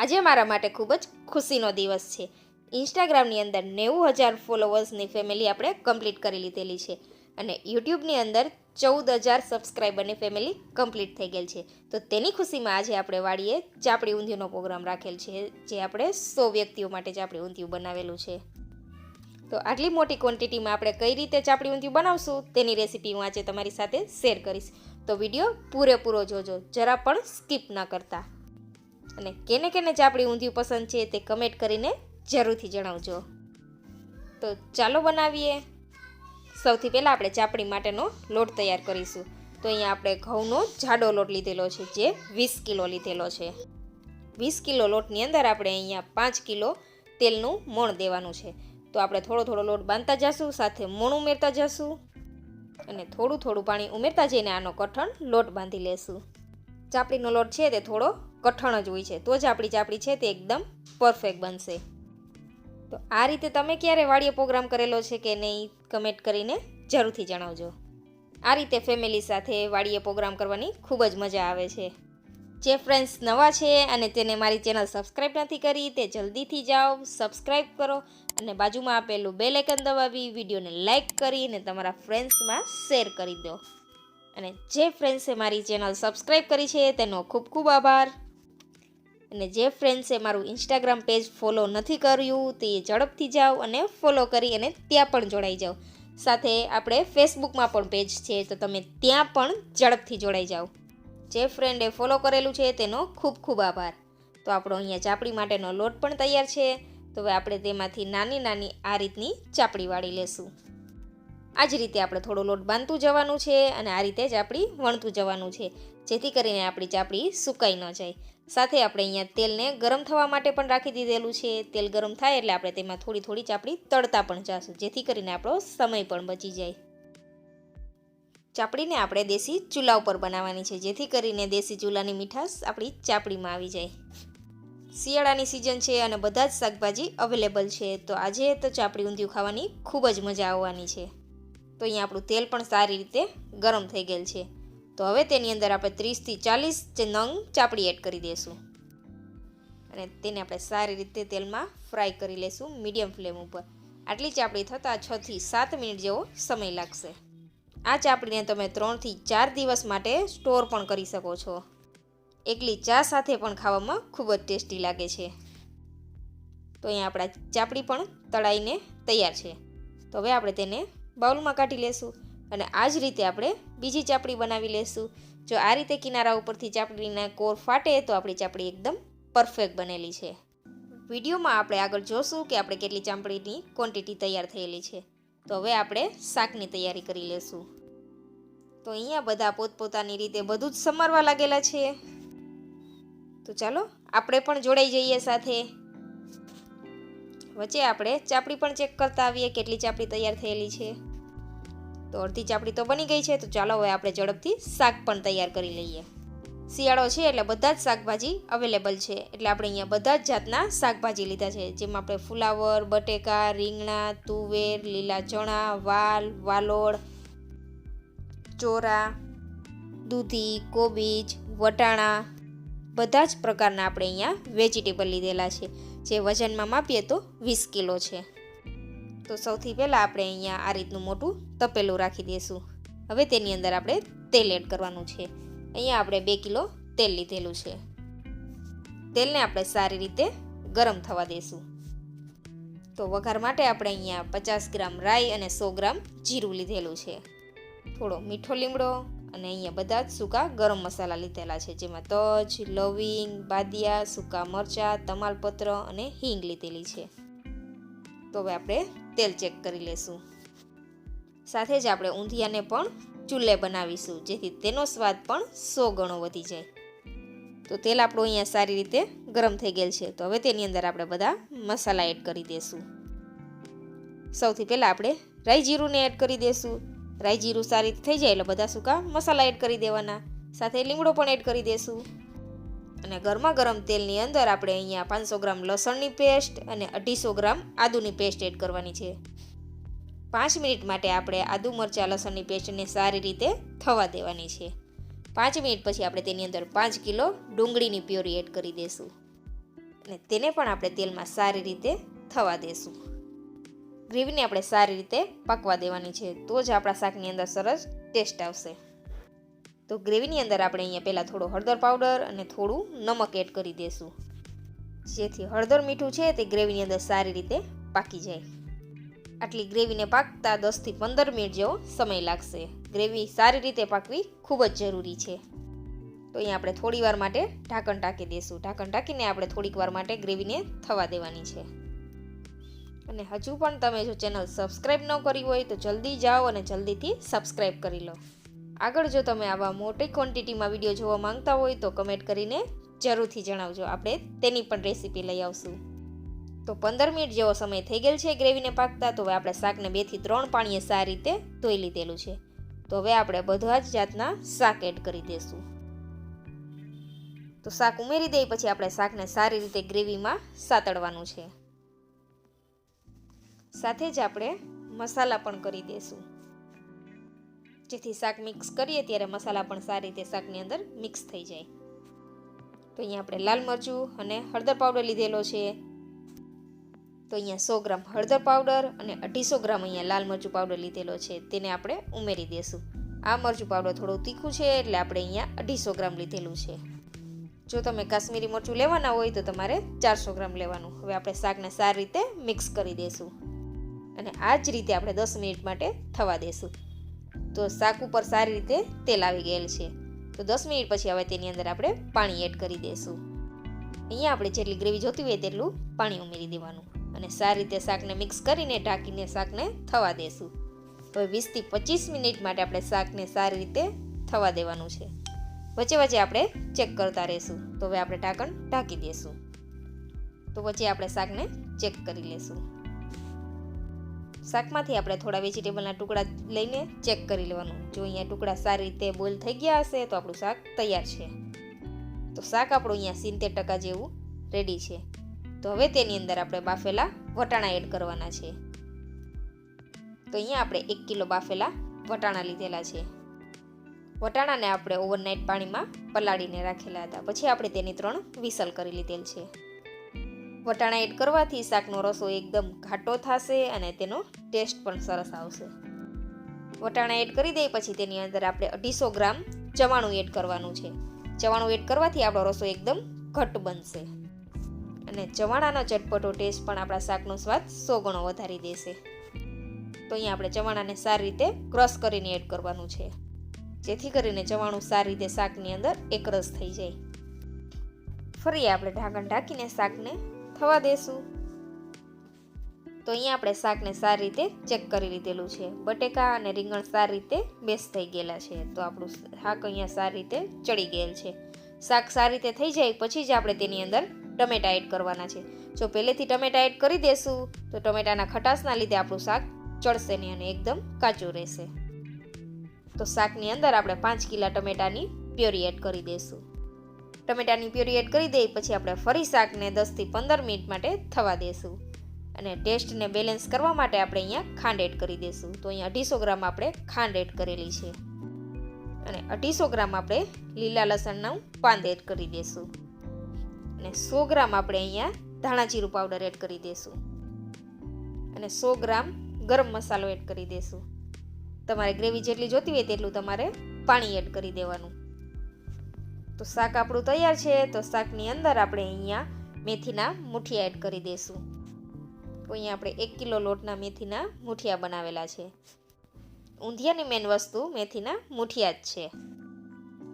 આજે મારા માટે ખૂબ જ ખુશીનો દિવસ છે. ઇન્સ્ટાગ્રામની અંદર નેવું હજાર ફોલોવર્સની ફેમિલી આપણે કમ્પ્લીટ કરી લીધેલી છે અને યુટ્યુબની અંદર ચૌદ હજાર સબસ્ક્રાઈબરની ફેમિલી કમ્પ્લીટ થઈ ગયેલ છે. તો તેની ખુશીમાં આજે આપણે વાડીએ ચાપડી ઊંધિયુંનો પ્રોગ્રામ રાખેલ છે, જે આપણે સો વ્યક્તિઓ માટે ચાપડી ઊંધિયું બનાવેલું છે. તો આટલી મોટી ક્વોન્ટિટીમાં આપણે કઈ રીતે ચાપડી ઊંધિયું બનાવશું તેની રેસીપી હું આજે તમારી સાથે શેર કરીશ. તો વીડિયો પૂરેપૂરો જોજો, જરા પણ સ્કીપ ન કરતા. અને કેને કેને ચાપડી ઊંધિયું પસંદ છે તે કમેન્ટ કરીને જરૂરથી જણાવજો. તો ચાલો બનાવીએ. સૌથી પહેલાં આપણે ચાપડી માટેનો લોટ તૈયાર કરીશું. તો અહીંયા આપણે ઘઉંનો જાડો લોટ લીધેલો છે, જે વીસ કિલો લીધેલો છે. વીસ કિલો લોટની અંદર આપણે અહીંયા પાંચ કિલો તેલનું મોણ દેવાનું છે. તો આપણે થોડો થોડો લોટ બાંધતા જશું, સાથે મોણ ઉમેરતા જશું અને થોડું થોડું પાણી ઉમેરતા જઈને આનો કઠણ લોટ બાંધી લેશું. ચાપડીનો લોટ છે તે થોડો કઠણ જ હોય છે. તો જ આપણી ચાપડી છે તે એકદમ પરફેક્ટ બનશે. તો આ રીતે તમે ક્યારે વાડીએ પ્રોગ્રામ કરેલો છે કે નહીં કમેન્ટ કરીને જરૂરથી જણાવજો. આ રીતે ફેમિલી સાથે વાડીએ પ્રોગ્રામ કરવાની ખૂબ જ મજા આવે છે. જે ફ્રેન્ડ્સ નવા છે અને તેને મારી ચેનલ સબસ્ક્રાઈબ નથી કરી તે જલ્દીથી જાઓ સબસ્ક્રાઈબ કરો અને બાજુમાં આપેલું બે લેકન દબાવી, વિડીયોને લાઇક કરી અને તમારા ફ્રેન્ડ્સમાં શેર કરી દો. અને જે ફ્રેન્ડ્સે મારી ચેનલ સબસ્ક્રાઈબ કરી છે, તેનો ખૂબ ખૂબ આભાર. અને જે ફ્રેન્ડ્સે મારું ઇન્સ્ટાગ્રામ પેજ ફોલો નથી કર્યું, તે ઝડપથી જાઓ અને ફોલો કરી અને ત્યાં પણ જોડાઈ જાઓ. સાથે આપણે ફેસબુકમાં પણ પેજ છે, તો તમે ત્યાં પણ ઝડપથી જોડાઈ જાઓ. જે ફ્રેન્ડે ફોલો કરેલું છે, તેનો ખૂબ ખૂબ આભાર. તો આપણો અહીંયા ચાપડી માટેનો લોટ પણ તૈયાર છે, તો હવે આપણે તેમાંથી નાની નાની આ રીતની ચાપડી વાળી લેશું. આ જ રીતે આપણે થોડો લોટ બાંધતું જવાનું છે અને આ રીતે જ આપણી વણતું જવાનું છે, જેથી કરીને આપણી ચાપડી સુકાઈ ન જાય. સાથે આપણે અહીંયા તેલને ગરમ થવા માટે પણ રાખી દીધેલું છે. તેલ ગરમ થાય એટલે આપણે તેમાં થોડી થોડી ચાપડી તળતા પણ જાશું, જેથી કરીને આપણો સમય પણ બચી જાય. ચાપડીને આપણે દેશી ચૂલા ઉપર બનાવવાની છે, જેથી કરીને દેશી ચૂલાની મીઠાશ આપણી ચાપડીમાં આવી જાય. શિયાળાની સિઝન છે અને બધા જ શાકભાજી અવેલેબલ છે, તો આજે તો ચાપડી ઊંધિયું ખાવાની ખૂબ જ મજા આવવાની છે. તો અહીંયા આપણું તેલ પણ સારી રીતે ગરમ થઈ ગયેલ છે. તો હવે તેની અંદર આપણે ત્રીસથી ચાલીસ જે નંગ ચાપડી એડ કરી દઈશું. અને તેને આપણે સારી રીતે તેલમાં ફ્રાય કરી લઈશું મીડિયમ ફ્લેમ ઉપર. આટલી ચાપડી થતાં છથી સાત મિનિટ જેવો સમય લાગશે. આ ચાપડીને તમે ત્રણથી ચાર દિવસ માટે સ્ટોર પણ કરી શકો છો. એકલી ચા સાથે પણ ખાવામાં ખૂબ જ ટેસ્ટી લાગે છે. તો અહીંયા આપણા ચાપડી પણ તળાઈને તૈયાર છે. તો હવે આપણે તેને બાઉલમાં કાઢી લેશું. અને આ જ રીતે આપણે બીજી ચાપડી બનાવી લેશું. જો આ રીતે કિનારા ઉપરથી ચાપડીના કોર ફાટે તો આપણી ચાપડી એકદમ પરફેક્ટ બનેલી છે. વિડીયોમાં આપણે આગળ જોશું કે આપણે કેટલી ચાપડીની ક્વોન્ટિટી તૈયાર થયેલી છે. તો હવે આપણે શાકની તૈયારી કરી લેશું. તો અહીંયા બધા પોતપોતાની રીતે બધું જ સમારવા લાગેલા છે. તો ચાલો, આપણે પણ જોડાઈ જઈએ સાથે. વચ્ચે આપણે ચાપડી પણ ચેક કરતા આવીએ કેટલી ચાપડી તૈયાર થયેલી છે. તો અડધી ચાપડી તો બની ગઈ છે, તો ચાલો હવે આપણે ઝડપથી શાક પણ તૈયાર કરી લઈએ. શિયાળો છે એટલે બધા જ શાકભાજી અવેલેબલ છે. એટલે આપણે અહીંયા બધા જ જાતના શાકભાજી લીધા છે. જેમાં આપણે ફુલાવર, બટેકા, રીંગણા, તુવેર, લીલા ચણા, વાલ, વાલોળ, ચોરા, દૂધી, કોબીજ, વટાણા, બધા જ પ્રકારના આપણે અહીંયા વેજીટેબલ લીધેલા છે. જે વજનમાં માપીએ તો વીસ કિલો છે. તો સૌથી પહેલાં આપણે અહીંયા આ રીતનું મોટું તપેલું રાખી દઈશું હવે તેની અંદર આપણે તેલ એડ કરવાનું છે. અહીંયા આપણે બે કિલો તેલ લીધેલું છે. તેલને આપણે સારી રીતે ગરમ થવા દઈશું તો વઘાર માટે આપણે અહીંયા પચાસ ગ્રામ રાઈ અને સો ગ્રામ જીરું લીધેલું છે. થોડો મીઠો લીમડો અને અહીંયા બધા જ સૂકા ગરમ મસાલા લીધેલા છે. જેમાં તજ, લવિંગ, બાદિયા, સૂકા મરચાં, તમાલપત્ર અને હિંગ લીધેલી છે. તો હવે આપણે તેલ ચેક કરી લેશું. સાથે જ આપણે ઊંધિયાને પણ ચૂલે બનાવીશું, જેથી તેનો સ્વાદ પણ સો ગણો વધી જાય. તો તેલ આપણું અહીંયા સારી રીતે ગરમ થઈ ગયેલ છે. તો હવે તેની અંદર આપણે બધા મસાલા એડ કરી દઈશું સૌથી પહેલાં આપણે રાઈ જીરુંને એડ કરી દઈશું રાઈ જીરું સારી થઈ જાય એટલે બધા સૂકા મસાલા એડ કરી દેવાના. સાથે લીમડો પણ એડ કરી દઈશું અને ગરમા ગરમ તેલની અંદર આપણે અહીંયા પાંચસો ગ્રામ લસણની પેસ્ટ અને અઢીસો ગ્રામ આદુની પેસ્ટ એડ કરવાની છે. પાંચ મિનિટ માટે આપણે આદુ મરચાં, લસણની પેસ્ટને સારી રીતે થવા દેવાની છે. પાંચ મિનિટ પછી આપણે તેની અંદર પાંચ કિલો ડુંગળીની પ્યોરી એડ કરી દઈશું અને તેને પણ આપણે તેલમાં સારી રીતે થવા દેશું. ગ્રેવીને આપણે સારી રીતે પકવા દેવાની છે, તો જ આપણા શાકની અંદર સરસ ટેસ્ટ આવશે. તો ગ્રેવીની અંદર આપણે અહીંયા પહેલાં થોડો હળદર પાવડર અને થોડું નમક એડ કરી દઈશું જેથી હળદર મીઠું છે તે ગ્રેવીની અંદર સારી રીતે પાકી જાય. આટલી ગ્રેવીને પાકતા દસથી પંદર મિનિટ જેવો સમય લાગશે. ગ્રેવી સારી રીતે પાકવી ખૂબ જ જરૂરી છે. તો અહીંયા આપણે થોડી વાર માટે ઢાંકણ ટાંકી દઈશું ઢાંકણ ટાંકીને આપણે થોડીક વાર માટે ગ્રેવીને થવા દેવાની છે. અને હજુ પણ તમે જો ચેનલ સબસ્ક્રાઈબ ન કરી હોય તો જલ્દી જાઓ અને જલ્દીથી સબસ્ક્રાઈબ કરી લો. આગળ જો તમે આવા મોટી ક્વોન્ટિટીમાં વીડિયો જોવા માંગતા હોય તો કમેન્ટ કરીને જરૂરથી જણાવજો. આપણે તેની પણ રેસીપી લઈ આવશું. તો પંદર મિનિટ જેવો સમય થઈ ગયેલ છે ગ્રેવીને પાકતા, તો હવે આપણે શાકને બેથી ત્રણ પાણીએ સારી રીતે ધોઈ લીધેલું છે. તો હવે આપણે બધા જ જાતના શાક એડ કરી દઈશું તો શાક ઉમેરી દઈ, પછી આપણે શાકને સારી રીતે ગ્રેવીમાં સાતળવાનું છે. સાથે જ આપણે મસાલા પણ કરી દઈશું જેથી શાક મિક્સ કરીએ, ત્યારે મસાલા પણ સારી રીતે શાકની અંદર મિક્સ થઈ જાય. તો અહીંયા આપણે લાલ મરચું અને હળદર પાવડર લીધેલો છે. તો અહીંયા સો ગ્રામ હળદર પાવડર અને અઢીસો ગ્રામ અહીંયા લાલ મરચું પાવડર લીધેલો છે, તેને આપણે ઉમેરી દઈશું આ મરચું પાવડર થોડું તીખું છે, એટલે આપણે અહીંયા અઢીસો ગ્રામ લીધેલું છે. જો તમે કાશ્મીરી મરચું લેવાના હોય તો તમારે ચારસો ગ્રામ લેવાનું. હવે આપણે શાકને સારી રીતે મિક્સ કરી દઈશું અને આ જ રીતે આપણે દસ મિનિટ માટે થવા દઈશું તો શાક ઉપર સારી રીતે તેલ આવી ગયેલ છે. તો દસ મિનિટ પછી હવે તેની અંદર આપણે પાણી એડ કરી દઈશું અહીંયા આપણે જેટલી ગ્રેવી જોતી હોય તેટલું પાણી ઉમેરી દેવાનું. અને સારી રીતે શાકને મિક્સ કરીને ઢાંકીને શાકને થવા દેશું. તો વીસથી પચીસ મિનિટ માટે આપણે શાકને સારી રીતે થવા દેવાનું છે. વચ્ચે વચ્ચે આપણે ચેક કરતા રહીશું. તો હવે આપણે ઢાંકણ ઢાંકી દઈશું તો પછી આપણે શાકને ચેક કરી લઈશું શાકમાંથી આપણે થોડા વેજીટેબલના ટુકડા લઈને ચેક કરી લેવાનું. જો અહીંયા ટુકડા સારી રીતે બોઇલ થઈ ગયા હશે, તો આપણું શાક તૈયાર છે. તો શાક આપણું અહીંયા સિત્તેર ટકા જેવું રેડી છે. તો હવે તેની અંદર આપણે બાફેલા વટાણા એડ કરવાના છે. તો અહીંયા આપણે એક કિલો બાફેલા વટાણા લીધેલા છે. વટાણાને આપણે ઓવરનાઇટ પાણીમાં પલાળીને રાખેલા હતા. પછી આપણે તેની ત્રણ વિસલ કરી લીધેલ છે. વટાણા એડ કરવાથી શાકનો રસો એકદમ ઘાટો થશે અને તેનો ટેસ્ટ પણ સરસ આવશે. વટાણા એડ કરી દઈએ પછી તેની અંદર આપણે અઢીસો ગ્રામ ચવાણું એડ કરવાનું છે. ચવાણું એડ કરવાથી આપણો રસો એકદમ ઘટ્ટ બનશે. અને ચવાણાનો ચટપટો ટેસ્ટ પણ આપણા શાકનો સ્વાદ સો ગણો વધારી દેશે. તો અહીંયા આપણે ચવાણાને સારી રીતે ક્રશ કરીને એડ કરવાનું છે. જેથી કરીને ચવાણું સારી રીતે શાકની અંદર એકરસ થઈ જાય. ફરી આપણે ઢાંકણ ઢાંકીને શાકને થવા દેશું. તો અહીંયા આપણે શાકને સારી રીતે ચેક કરી લીધેલું છે. બટેકા અને રીંગણ સારી રીતે બેસ થઈ ગયેલા છે. તો આપણું શાક અહીંયા સારી રીતે ચડી ગયેલ છે. શાક સારી રીતે થઈ જાય પછી જ આપણે તેની અંદર ટમેટા એડ કરવાના છે. જો પહેલેથી ટમેટા એડ કરી દેશું, તો ટમેટાના ખટાશના લીધે આપણું શાક ચડશે નહીં અને એકદમ કાચું રહેશે. તો શાકની અંદર આપણે પાંચ કિલા ટમેટાની પ્યોરી એડ કરી દઈશું ટમેટાની પ્યોરી એડ કરી દઈ પછી આપણે ફરી શાકને દસથી પંદર મિનિટ માટે થવા દઈશું અને ટેસ્ટને બેલેન્સ કરવા માટે આપણે અહીંયા ખાંડ એડ કરી દઈશું તો અહીંયા અઢીસો ગ્રામ આપણે ખાંડ એડ કરેલી છે. અને અઢીસો ગ્રામ આપણે લીલા લસણનું પાંદ એડ કરી દઈશું અને સો ગ્રામ આપણે અહીંયા ધાણા જીરું પાવડર એડ કરી દઈશું અને સો ગ્રામ ગરમ મસાલો એડ કરી દઈશું તમારે ગ્રેવી જેટલી જોતી હોય તેટલું તમારે પાણી એડ કરી દેવાનું. તો શાક આપણું તૈયાર છે, તો શાકની અંદર આપણે અહીંયા મેથીના મુઠિયા એડ કરી દઈશું તો અહીંયા આપણે એક કિલો લોટના મેથીના મુઠિયા બનાવેલા છે. ઊંધિયાની મેન વસ્તુ મેથીના મુઠિયા જ છે.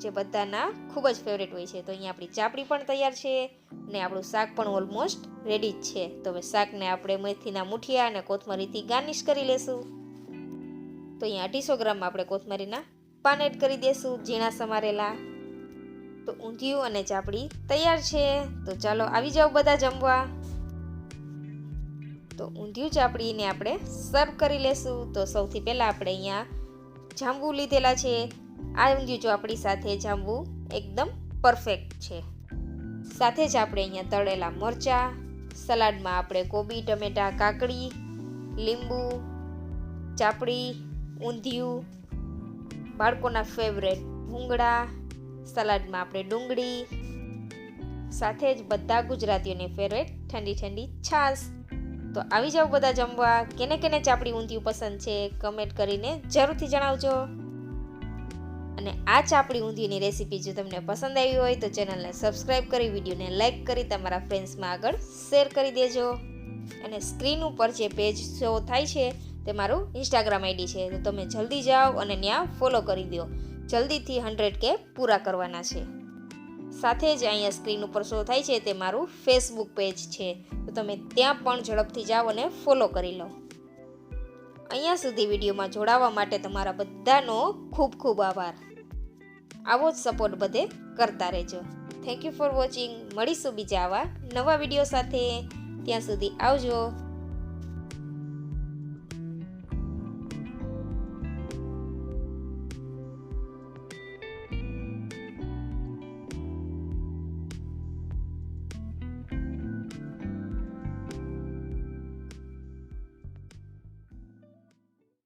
જે બધાના ખૂબ જ ફેવરેટ હોય છે. તો અહીંયા આપણી ચાપડી પણ તૈયાર છે ને આપણું શાક પણ ઓલમોસ્ટ રેડી જ છે. તો હવે શાકને આપણે મેથીના મુઠિયા અને કોથમરીથી ગાર્નિશ કરી લેશું. તો અહીંયા અઢીસો ગ્રામ આપણે કોથમરીના પાન એડ કરી દઈશું ઝીણા સમારેલા. તો ઊંધિયું અને ચાપડી તૈયાર છે. તો ચાલો આવી જાઓ બધા જમવા. તો ઊંધિયું ચાપડીને આપણે સર્વ કરી લેશું. તો સૌથી પહેલાં આપણે અહીંયા જાંબુ લીધેલા છે. આ ઊંધિયું આપણી સાથે જાંબુ એકદમ પરફેક્ટ છે. સાથે જ આપણે અહીંયા તળેલા મરચાં, સલાડમાં આપણે કોબી, ટમેટા, કાકડી, લીંબુ, ચાપડી, ઊંધિયું, બાળકોના ફેવરેટ ભૂંગળા, સલાડમાં આપણે ડુંગળી, સાથે જ બધા ગુજરાતીઓની ફેવરેટ ઠંડી ઠંડી છાશ. તો આવી જાઓ બધા જમવા. કેને કેને ચાપડી, ઊંધિયું પસંદ છે કમેન્ટ કરીને જરૂરથી જણાવજો. અને આ ચાપડી ઊંધિયુંની રેસીપી જો તમને પસંદ આવી હોય તો ચેનલને સબસ્ક્રાઈબ કરી, વિડીયોને લાઇક કરી, તમારા ફ્રેન્ડ્સમાં આગળ શેર કરી દેજો. અને સ્ક્રીન ઉપર જે પેજ શો થાય છે, તે મારું ઇન્સ્ટાગ્રામ આઈડી છે. તો તમે જલ્દી જાઓ અને ત્યાં ફોલો કરી દો. જલ્દીથી હંડ્રેડ કે પૂરા કરવાના છે. સાથે જ અહીંયા સ્ક્રીન ઉપર શો થાય છે, તે મારું ફેસબુક પેજ છે. તો તમે ત્યાં પણ ઝડપથી જાઓ અને ફોલો કરી લો. અહીંયા સુધી વિડીયોમાં જોડાવા માટે તમારા બધાનો ખૂબ ખૂબ આભાર. આવો જ સપોર્ટ બધે કરતા રહેજો. થેન્ક યુ ફોર વોચિંગ મળીશું બીજા આવા નવા વીડિયો સાથે. ત્યાં સુધી આવજો.